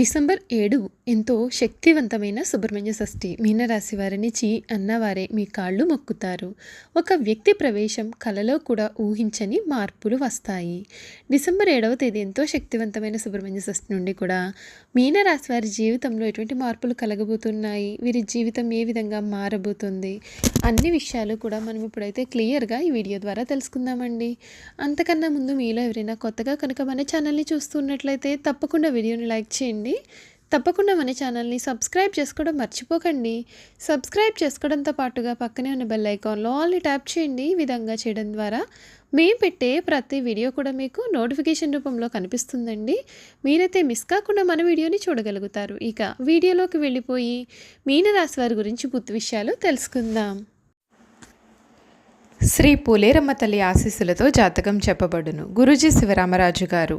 December ఏడు ఎంతో శక్తివంతమైన సుబ్రహ్మణ్య షష్ఠి. మీనరాశి వారినిచి అన్నవారే మీ కాళ్ళు మొక్కుతారు. ఒక వ్యక్తి ప్రవేశం కలలో కూడా ఊహించని మార్పులు వస్తాయి. డిసెంబర్ ఏడవ తేదీ ఎంతో శక్తివంతమైన సుబ్రహ్మణ్య షష్ఠి నుండి కూడా మీనరాశి వారి జీవితంలో ఎటువంటి మార్పులు కలగబోతున్నాయి? వీరి జీవితం ఏ విధంగా మారబోతుంది? అన్ని విషయాలు కూడా మనం ఇప్పుడైతే క్లియర్గా ఈ వీడియో ద్వారా తెలుసుకుందామండి. అంతకన్నా ముందు మీలో ఎవరైనా కొత్తగా కనుక మన ఛానల్ని చూస్తున్నట్లయితే తప్పకుండా వీడియోని లైక్ చేయండి. తప్పకుండా మన ఛానల్ని సబ్స్క్రైబ్ చేసుకోవడం మర్చిపోకండి. సబ్స్క్రైబ్ చేసుకోవడంతో పాటుగా పక్కనే ఉన్న బెల్ ఐకాన్లో ఆల్ని ట్యాప్ చేయండి. ఈ విధంగా చేయడం ద్వారా మేము పెట్టే ప్రతి వీడియో కూడా మీకు నోటిఫికేషన్ రూపంలో కనిపిస్తుందండి. మీరైతే మిస్ కాకుండా మన వీడియోని చూడగలుగుతారు. ఇక వీడియోలోకి వెళ్ళిపోయి మీనరాశి వారి గురించి పూర్తి విషయాలు తెలుసుకుందాం. శ్రీ పూలేరమ్మ తల్లి ఆశీస్సులతో జాతకం చెప్పబడును. గురుజీ శివరామరాజు గారు.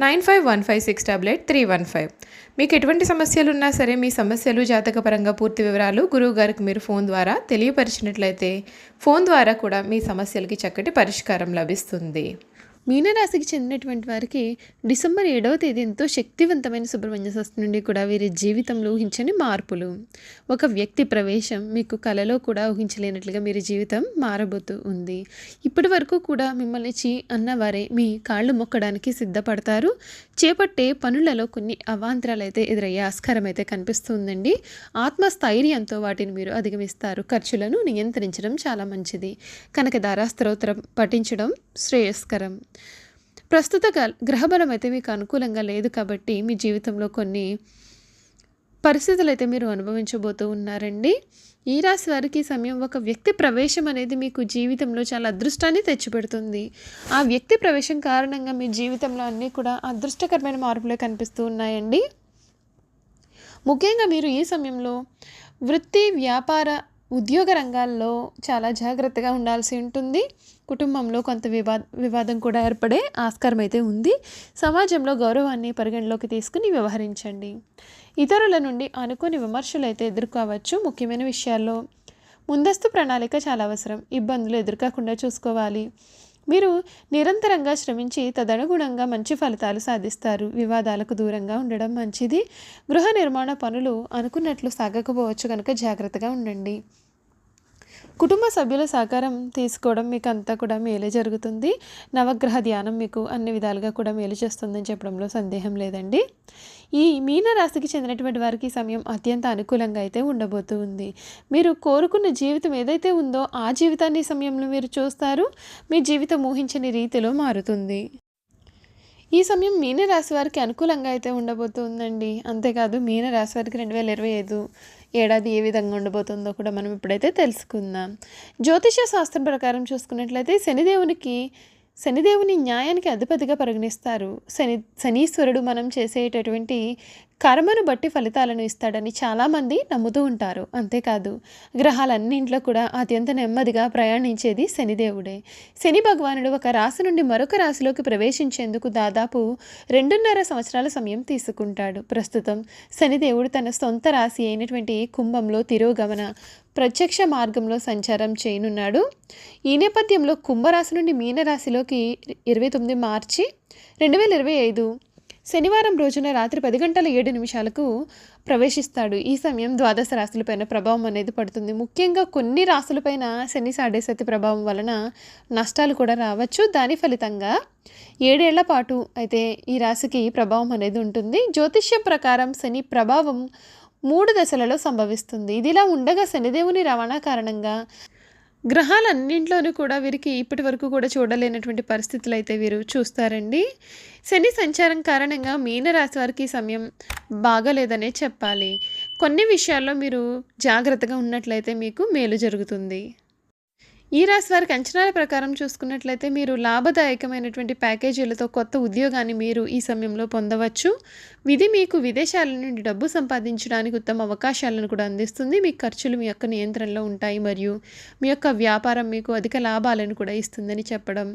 nine five one five six double eight three one five మీకు ఎటువంటి సమస్యలు ఉన్నా సరే మీ సమస్యలు జాతకపరంగా పూర్తి వివరాలు గురువు గారికి మీరు ఫోన్ ద్వారా తెలియపరిచినట్లయితే ఫోన్ ద్వారా కూడా మీ సమస్యలకి చక్కటి పరిష్కారం లభిస్తుంది. మీనరాశికి చెందినటువంటి వారికి డిసెంబర్ ఏడవ తేదీ ఎంతో శక్తివంతమైన సుబ్రహ్మణ్య షష్ఠి నుండి కూడా వీరి జీవితంలో ఊహించని మార్పులు. ఒక వ్యక్తి ప్రవేశం మీకు కలలో కూడా ఊహించలేనట్లుగా మీరు జీవితం మారబోతూ ఉంది. ఇప్పటి వరకు కూడా మిమ్మల్ని చీ అన్నవారే మీ కాళ్ళు మొక్కడానికి సిద్ధపడతారు. చేపట్టే పనులలో కొన్ని అవాంతరాలు అయితే ఎదురయ్యే ఆస్కారం అయితే కనిపిస్తుందండి. ఆత్మస్థైర్యంతో వాటిని మీరు అధిగమిస్తారు. ఖర్చులను నియంత్రించడం చాలా మంచిది. కనకదార స్తోత్రం పఠించడం శ్రేయస్కరం. ప్రస్తుత గ- గ్రహబలం అయితే మీకు అనుకూలంగా లేదు కాబట్టి మీ జీవితంలో కొన్ని పరిస్థితులు అయితే మీరు అనుభవించబోతూ ఉన్నారండి. ఈ రాశి వారికి సమయం ఒక వ్యక్తి ప్రవేశం అనేది మీకు జీవితంలో చాలా అదృష్టాన్ని తెచ్చిపెడుతుంది. ఆ వ్యక్తి ప్రవేశం కారణంగా మీ జీవితంలో అన్నీ కూడా అదృష్టకరమైన మార్పులే కనిపిస్తూ ఉన్నాయండి. ముఖ్యంగా మీరు ఈ సమయంలో వృత్తి వ్యాపార ఉద్యోగ రంగాల్లో చాలా జాగ్రత్తగా ఉండాల్సి ఉంటుంది. కుటుంబంలో కొంత వివా వివాదం కూడా ఏర్పడే ఆస్కారం అయితే ఉంది. సమాజంలో గౌరవాన్ని పరిగణలోకి తీసుకుని వ్యవహరించండి. ఇతరుల నుండి అనుకోని విమర్శలు అయితే ఎదుర్కోవచ్చు ముఖ్యమైన విషయాల్లో. ముందస్తు ప్రణాళిక చాలా అవసరం. ఇబ్బందులు ఎదుర్కోకుండా చూసుకోవాలి. మీరు నిరంతరంగా శ్రమించి తదనుగుణంగా మంచి ఫలితాలు సాధిస్తారు. వివాదాలకు దూరంగా ఉండడం మంచిది. గృహ నిర్మాణ పనులు అనుకున్నట్లు సాగకపోవచ్చు కనుక జాగ్రత్తగా ఉండండి. కుటుంబ సభ్యుల సహకారం తీసుకోవడం మీకు అంతా కూడా మేలే జరుగుతుంది. నవగ్రహ ధ్యానం మీకు అన్ని విధాలుగా కూడా మేలు చేస్తుందని చెప్పడంలో సందేహం లేదండి. ఈ మీనరాశికి చెందినటువంటి వారికి సమయం అత్యంత అనుకూలంగా అయితే ఉండబోతుంది. మీరు కోరుకున్న జీవితం ఏదైతే ఉందో ఆ జీవితాన్ని సమయంలో మీరు చూస్తారు. మీ జీవితం ఊహించని రీతిలో మారుతుంది. ఈ సమయం మీనరాశి వారికి అనుకూలంగా అయితే ఉండబోతుందండి. అంతేకాదు మీనరాశి వారికి రెండు వేల ఇరవై ఐదు ఏడాది ఏ విధంగా ఉండబోతుందో కూడా మనం ఇప్పుడైతే తెలుసుకుందాం. జ్యోతిష శాస్త్రం ప్రకారం చూసుకున్నట్లయితే శనిదేవునికి శనిదేవుని న్యాయానికి అధిపతిగా పరిగణిస్తారు. శని శనీశ్వరుడు మనం చేసేటటువంటి కర్మను బట్టి ఫలితాలను ఇస్తాడని చాలామంది నమ్ముతూ ఉంటారు. అంతేకాదు గ్రహాలన్నింట్లో కూడా అత్యంత నెమ్మదిగా ప్రయాణించేది శనిదేవుడే. శని భగవానుడు ఒక రాశి నుండి మరొక రాశిలోకి ప్రవేశించేందుకు దాదాపు రెండున్నర సంవత్సరాల సమయం తీసుకుంటాడు. ప్రస్తుతం శనిదేవుడు తన సొంత రాశి అయినటువంటి కుంభంలో తిరోగమన ప్రత్యక్ష మార్గంలో సంచారం చేయనున్నాడు. ఈ నేపథ్యంలో కుంభరాశి నుండి మీనరాశిలోకి ఇరవై తొమ్మిది మార్చి రెండు వేల ఇరవై ఐదు శనివారం రోజున రాత్రి పది గంటల ఏడు నిమిషాలకు ప్రవేశిస్తాడు. ఈ సమయం ద్వాదశ రాశులపైన ప్రభావం అనేది పడుతుంది. ముఖ్యంగా కొన్ని రాశులపైన శని సాడేసతి ప్రభావం వలన నష్టాలు కూడా రావచ్చు. దాని ఫలితంగా ఏడేళ్ళ పాటు అయితే ఈ రాశికి ప్రభావం అనేది ఉంటుంది. జ్యోతిష్యం ప్రకారం శని ప్రభావం మూడు దశలలో సంభవిస్తుంది. ఇదిలా ఉండగా శనిదేవుని రవాణా కారణంగా గ్రహాలన్నింటిలోనూ కూడా వీరికి ఇప్పటి వరకు కూడా చూడలేనటువంటి పరిస్థితులు అయితే వీరు చూస్తారండి. శని సంచారం కారణంగా మీనరాశి వారికి సమయం బాగాలేదనే చెప్పాలి. కొన్ని విషయాల్లో మీరు జాగ్రత్తగా ఉన్నట్లయితే మీకు మేలు జరుగుతుంది. ఈ రాశి వారికి అంచనాల ప్రకారం చూసుకున్నట్లయితే మీరు లాభదాయకమైనటువంటి ప్యాకేజీలతో కొత్త ఉద్యోగాన్ని మీరు ఈ సమయంలో పొందవచ్చు. ఇది మీకు విదేశాల నుండి డబ్బు సంపాదించడానికి ఉత్తమ అవకాశాలను కూడా అందిస్తుంది. మీ ఖర్చులు మీ యొక్క నియంత్రణలో ఉంటాయి మరియు మీ యొక్క వ్యాపారం మీకు అధిక లాభాలను కూడా ఇస్తుందని చెప్పడం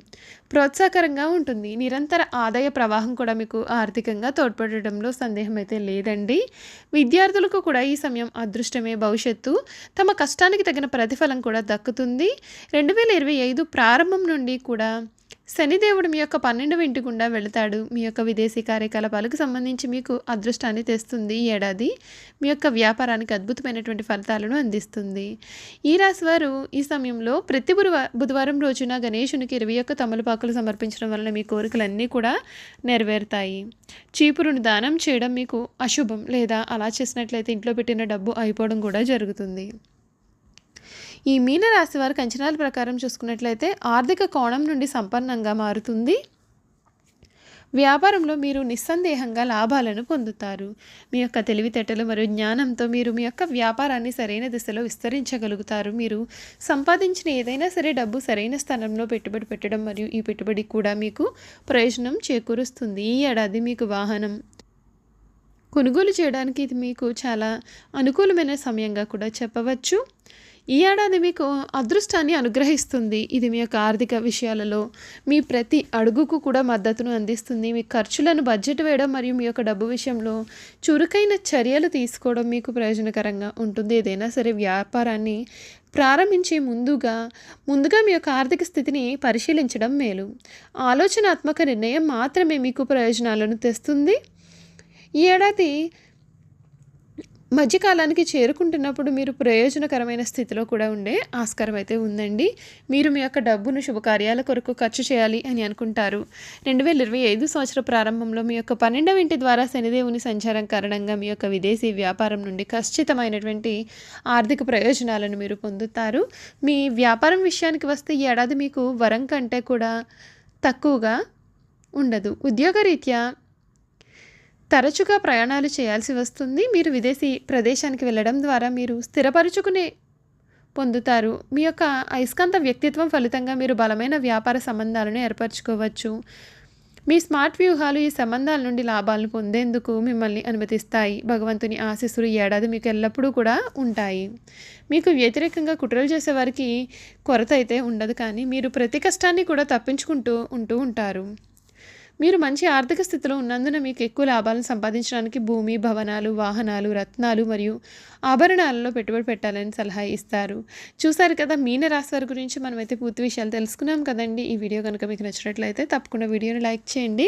ప్రోత్సాహకరంగా ఉంటుంది. నిరంతర ఆదాయ ప్రవాహం కూడా మీకు ఆర్థికంగా తోడ్పడడంలో సందేహం అయితే లేదండి. విద్యార్థులకు కూడా ఈ సమయం అదృష్టమే భవిష్యత్తు. తమ కష్టానికి తగిన ప్రతిఫలం కూడా దక్కుతుంది. రెండు వేల ఇరవై ఐదు ప్రారంభం నుండి కూడా శనిదేవుడు మీ యొక్క పన్నెండవ ఇంటి గుండా వెళతాడు. మీ యొక్క విదేశీ కార్యకలాపాలకు సంబంధించి మీకు అదృష్టాన్ని తెస్తుంది. ఈ ఏడాది మీ యొక్క వ్యాపారానికి అద్భుతమైనటువంటి ఫలితాలను అందిస్తుంది. ఈ రాశి వారు ఈ సమయంలో ప్రతి బుధవారం రోజున గణేశునికి ఇరవై ఒక్క తమలపాకులు సమర్పించడం వలన మీ కోరికలన్నీ కూడా నెరవేరుతాయి. చీపురును దానం చేయడం మీకు అశుభం లేదా అలా చేసినట్లయితే ఇంట్లో పెట్టిన డబ్బు అయిపోవడం కూడా జరుగుతుంది. ఈ మీనరాశి వారికి అంచనాల ప్రకారం చూసుకున్నట్లయితే ఆర్థిక కోణం నుండి సంపన్నంగా మారుతుంది. వ్యాపారంలో మీరు నిస్సందేహంగా లాభాలను పొందుతారు. మీ యొక్క తెలివితేటలు మరియు జ్ఞానంతో మీరు మీ యొక్క వ్యాపారాన్ని సరైన దిశలో విస్తరించగలుగుతారు. మీరు సంపాదించిన ఏదైనా సరే డబ్బు సరైన స్థానంలో పెట్టుబడి పెట్టడం మరియు ఈ పెట్టుబడి కూడా మీకు ప్రయోజనం చేకూరుస్తుంది. ఈ ఏడాది మీకు వాహనం కొనుగోలు చేయడానికి ఇది మీకు చాలా అనుకూలమైన సమయంగా కూడా చెప్పవచ్చు. ఈ ఏడాది మీకు అదృష్టాన్ని అనుగ్రహిస్తుంది. ఇది మీ యొక్క ఆర్థిక విషయాలలో మీ ప్రతి అడుగుకు కూడా మద్దతును అందిస్తుంది. మీ ఖర్చులను బడ్జెట్ వేయడం మరియు మీ యొక్క డబ్బు విషయంలో చురుకైన చర్యలు తీసుకోవడం మీకు ప్రయోజనకరంగా ఉంటుంది. ఏదైనా సరే వ్యాపారాన్ని ప్రారంభించే ముందుగా ముందుగా మీ యొక్క ఆర్థిక స్థితిని పరిశీలించడం మేలు. ఆలోచనాత్మక నిర్ణయం మాత్రమే మీకు ప్రయోజనాలను తెస్తుంది. ఈ ఏడాది మధ్యకాలానికి చేరుకుంటున్నప్పుడు మీరు ప్రయోజనకరమైన స్థితిలో కూడా ఉండే ఆస్కారం అయితే ఉందండి. మీరు మీ యొక్క డబ్బును శుభకార్యాల కొరకు ఖర్చు చేయాలి అని అనుకుంటారు. రెండు వేల ఇరవై ఐదు సంవత్సర ప్రారంభంలో మీ యొక్క పన్నెండవ ఇంటి ద్వారా శనిదేవుని సంచారం కారణంగా మీ యొక్క విదేశీ వ్యాపారం నుండి ఖచ్చితమైనటువంటి ఆర్థిక ప్రయోజనాలను మీరు పొందుతారు. మీ వ్యాపారం విషయానికి వస్తే ఈ ఏడాది మీకు వరం కంటే కూడా తక్కువగా ఉండదు. ఉద్యోగరీత్యా తరచుగా ప్రయాణాలు చేయాల్సి వస్తుంది. మీరు విదేశీ ప్రదేశానికి వెళ్ళడం ద్వారా మీరు స్థిరపరుచుకునే పొందుతారు. మీ యొక్క అయస్కాంత వ్యక్తిత్వం ఫలితంగా మీరు బలమైన వ్యాపార సంబంధాలను ఏర్పరచుకోవచ్చు. మీ స్మార్ట్ వ్యూహాలు ఈ సంబంధాల నుండి లాభాలను పొందేందుకు మిమ్మల్ని అనుమతిస్తాయి. భగవంతుని ఆశీస్సులు ఏడాది మీకు ఎల్లప్పుడూ కూడా ఉంటాయి. మీకు వ్యతిరేకంగా కుట్రలు చేసేవారికి కొరత అయితే ఉండదు కానీ మీరు ప్రతి కష్టాన్ని కూడా తప్పించుకుంటూ ఉంటూ ఉంటారు. మీరు మంచి ఆర్థిక స్థితిలో ఉన్నందున మీకు ఎక్కువ లాభాలను సంపాదించడానికి భూమి భవనాలు వాహనాలు రత్నాలు మరియు ఆభరణాలలో పెట్టుబడి పెట్టాలని సలహా ఇస్తారు. చూసారు కదా మీన వారి గురించి మనమైతే పూర్తి విషయాలు తెలుసుకున్నాం కదండి. ఈ వీడియో కనుక మీకు నచ్చినట్లయితే తప్పకుండా వీడియోని లైక్ చేయండి.